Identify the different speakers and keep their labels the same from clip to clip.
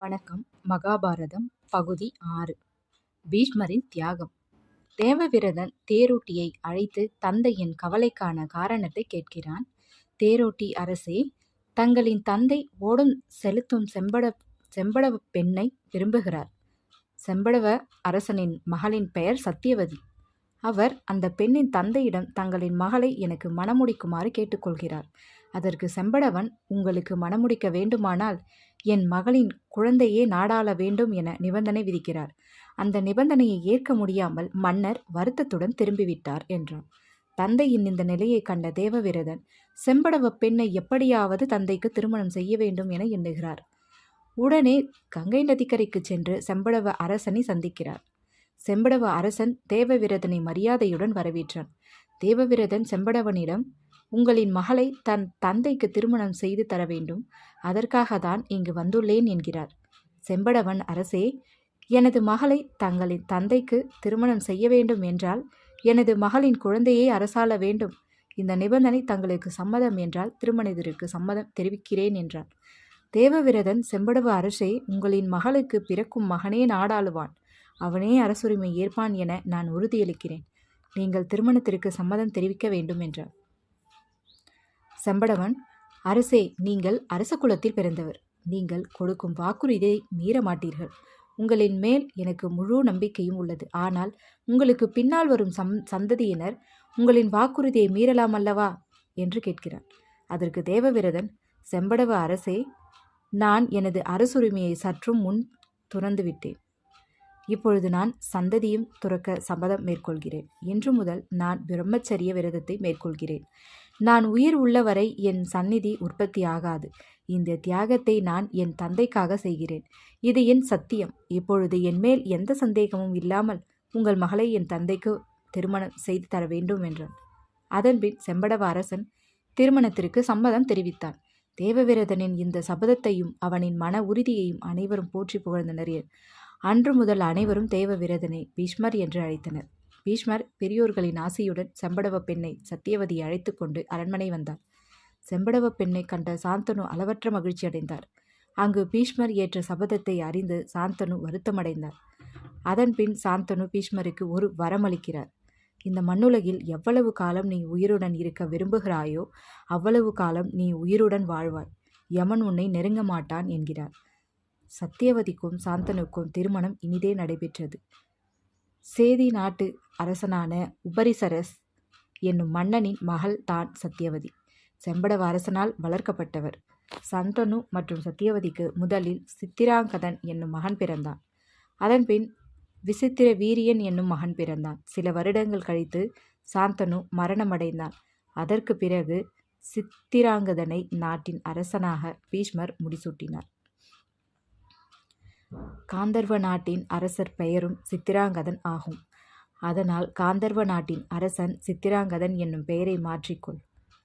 Speaker 1: வணக்கம். மகாபாரதம் பகுதி ஆறு. பீஷ்மரின் தியாகம். தேவவிரதன் தேரோட்டியை அழைத்து தந்தையின் கவலைக்கான காரணத்தை கேட்கிறான். தேரோட்டி அரசே தங்களின் தந்தை ஓடும் செலுத்தும் செம்பட செம்படவ பெண்ணை விரும்புகிறார். செம்படவ அரசனின் மகளின் பெயர் சத்தியவதி அவர் அந்த பெண்ணின் தந்தையிடம் தங்களின் மகளை எனக்கு மணமுடிக்குமாறு கேட்டுக்கொள்கிறார். அதற்கு செம்படவன் உங்களுக்கு மணமுடிக்க வேண்டுமானால் என் மகளின் குழந்தையே நாடாள வேண்டும் என நிபந்தனை விதிக்கிறார். அந்த நிபந்தனையை ஏற்க முடியாமல் மன்னர் வருத்தத்துடன் திரும்பிவிட்டார் என்றான். தந்தையின் இந்த நிலையை கண்ட தேவவிரதன் செம்படவ பெண்ணை எப்படியாவது தந்தைக்கு திருமணம் செய்ய வேண்டும் என எண்ணுகிறார். உடனே கங்கை நதிக்கரைக்கு சென்று செம்படவ அரசனை சந்திக்கிறார். செம்படவ அரசன் தேவவிரதனை மரியாதையுடன் வரவேற்றான். தேவவிரதன் செம்படவனிடம் உங்களின் மகளை தன் தந்தைக்கு திருமணம் செய்து தர வேண்டும். அதற்காக தான் இங்கு வந்துள்ளேன் என்கிறார். செம்படவன் அரசே எனது மகளை தங்களின் தந்தைக்கு திருமணம் செய்ய வேண்டும் என்றால் எனது மகளின் குழந்தையை அரசாள வேண்டும். இந்த நிபந்தனை தங்களுக்கு சம்மதம் என்றால் திருமணத்திற்கு சம்மதம் தெரிவிக்கிறேன் என்றார். தேவவிரதன் செம்படவ அரசே உங்களின் மகளுக்கு பிறக்கும் மகனே நாடாளுவான். அவனே அரசுரிமை ஏற்பான் என நான் உறுதியளிக்கிறேன். நீங்கள் திருமணத்திற்கு சம்மதம் தெரிவிக்க வேண்டும் என்றார். செம்படவன் அரசே நீங்கள் அரச குலத்தில் பிறந்தவர். நீங்கள் கொடுக்கும் வாக்குறுதியை மீற மாட்டீர்கள். உங்களின் மேல் எனக்கு முழு நம்பிக்கையும் உள்ளது. ஆனால் உங்களுக்கு பின்னால் வரும் சம் சந்ததியினர் உங்களின் வாக்குறுதியை மீறலாம் அல்லவா? என்று கேட்கிறார் அதற்கு தேவவிரதன் செம்படவ அரசே நான் எனது அரசுரிமையை சற்றும் முன் துறந்துவிட்டேன். இப்பொழுது நான் சந்ததியும் துறக்க சபதம் மேற்கொள்கிறேன். இன்று முதல் நான் பிரம்மச்சரிய விரதத்தை மேற்கொள்கிறேன். நான் உயிர் உள்ளவரை என் சந்நிதி உற்பத்தி ஆகாது இந்த தியாகத்தை நான் என் தந்தைக்காக செய்கிறேன். இது என் சத்தியம். இப்பொழுது என் மேல் எந்த சந்தேகமும் இல்லாமல் உங்கள் மகளை என் தந்தைக்கு திருமணம் செய்து தர வேண்டும் என்றான். அதன்பின் செம்படவ அரசன் திருமணத்திற்கு சம்மதம் தெரிவித்தான். தேவவிரதனின் இந்த சபதத்தையும் அவனின் மன உறுதியையும் அனைவரும் போற்றி புகழ்ந்தனர் அன்று முதல் அனைவரும் தேவவிரதனை பீஷ்மர் என்று அழைத்தனர். பீஷ்மர் பெரியோர்களின் ஆசையுடன் செம்படவ பெண்ணை சத்தியவதியை அழைத்து கொண்டு அரண்மனை வந்தார். செம்படவ பெண்ணை கண்ட சாந்தனு அளவற்ற மகிழ்ச்சி அடைந்தார். அங்கு பீஷ்மர் ஏற்ற சபதத்தை அறிந்து சாந்தனு வருத்தமடைந்தார். அதன்பின் சாந்தனு பீஷ்மருக்கு ஒரு வரமளிக்கிறார் இந்த மண்ணுலகில் எவ்வளவு காலம் நீ உயிருடன் இருக்க விரும்புகிறாயோ அவ்வளவு காலம் நீ உயிருடன் வாழ்வாய். யமன் உன்னை நெருங்க மாட்டான் என்கிறார். சத்தியவதிக்கும் சாந்தனுக்கும் திருமணம் இனிதே நடைபெற்றது. சேதி நாட்டு அரசனான உபரிசரஸ் என்னும் மன்னனின் மகள் தான் சத்தியவதி செம்படவ அரசனால் வளர்க்கப்பட்டவர். சந்தனு மற்றும் சத்தியவதிக்கு முதலில் சித்திராங்கதன் என்னும் மகன் பிறந்தான். அதன்பின் விசித்திர வீரியன் என்னும் மகன் பிறந்தான். சில வருடங்கள் கழித்து சாந்தனு மரணமடைந்தான். அதற்கு பிறகு சித்திராங்கதனை நாட்டின் அரசனாக பீஷ்மர் முடிசூட்டினார். காந்தர்வ நாட்டின் அரசர் பெயரும் சித்திராங்கதன் ஆகும். அதனால் காந்தர்வ நாட்டின் அரசன் சித்திராங்கதன் என்னும் பெயரை மாற்றிக்கொள்.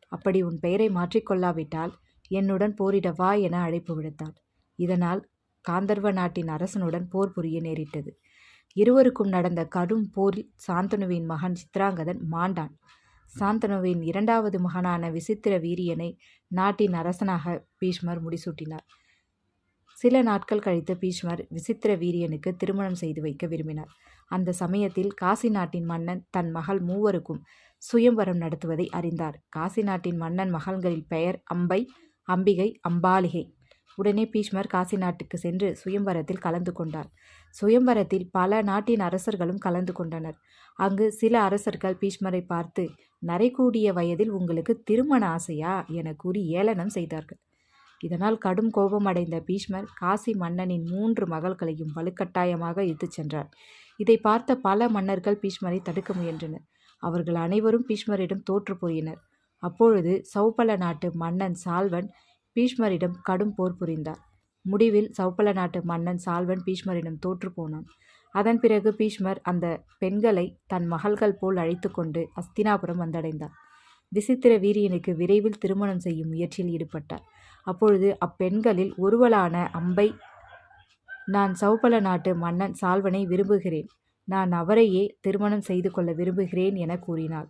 Speaker 1: அப்படி உன் பெயரை மாற்றிக்கொள்ளாவிட்டால் என்னுடன் போரிட வா என அழைப்பு விடுத்தாள். இதனால் காந்தர்வ நாட்டின் அரசனுடன் போர் புரிய நேரிட்டது. இருவருக்கும் நடந்த கடும் போரில் சாந்தனுவின் மகன் சித்திராங்கதன் மாண்டான். சாந்தனுவின் இரண்டாவது மகனான விசித்திர வீரியனை நாட்டின் அரசனாக பீஷ்மர் முடிசூட்டினார். சில நாட்கள் கழித்து பீஷ்மர் விசித்திர வீரியனுக்கு திருமணம் செய்து வைக்க விரும்பினார். அந்த சமயத்தில் காசி நாட்டின் மன்னன் தன் மகள் மூவருக்கும் சுயம்வரம் நடத்துவதை அறிந்தார். காசி நாட்டின் மன்னன் மகள்களின் பெயர் அம்பை அம்பிகை அம்பாலிகை. உடனே பீஷ்மர் காசி நாட்டுக்கு சென்று சுயம்வரத்தில் கலந்து கொண்டார். சுயம்வரத்தில் பல நாட்டின் அரசர்களும் கலந்து கொண்டனர். அங்கு சில அரசர்கள் பீஷ்மரை பார்த்து நரைக்கூடிய வயதில் உங்களுக்கு திருமண ஆசையா? என கூறி ஏளனம் செய்தார்கள். இதனால் கடும் கோபமடைந்த பீஷ்மர் காசி மன்னனின் மூன்று மகள்களையும் வலுக்கட்டாயமாக இழுத்துச் சென்றார். இதை பார்த்த பல மன்னர்கள் பீஷ்மரை தடுக்க முயன்றனர். அவர்கள் அனைவரும் பீஷ்மரிடம் தோற்று போயினர். அப்பொழுது சௌபல நாட்டு மன்னன் சால்வன் பீஷ்மரிடம் கடும் போர் புரிந்தார். முடிவில் சௌப்பல நாட்டு மன்னன் சால்வன் பீஷ்மரிடம் தோற்று போனான். அதன் பிறகு பீஷ்மர் அந்த பெண்களை தன் மகள்கள் போல் அழைத்து கொண்டு அஸ்தினாபுரம் வந்தடைந்தார். விசித்திர வீரியனுக்கு விரைவில் திருமணம் செய்யும் முயற்சியில் ஈடுபட்டார். அப்பொழுது அப்பெண்களில் ஒருவளான அம்பை நான் சௌபல நாட்டு மன்னன் சால்வனை விரும்புகிறேன். நான் அவரையே திருமணம் செய்து கொள்ள விரும்புகிறேன் என கூறினாள்.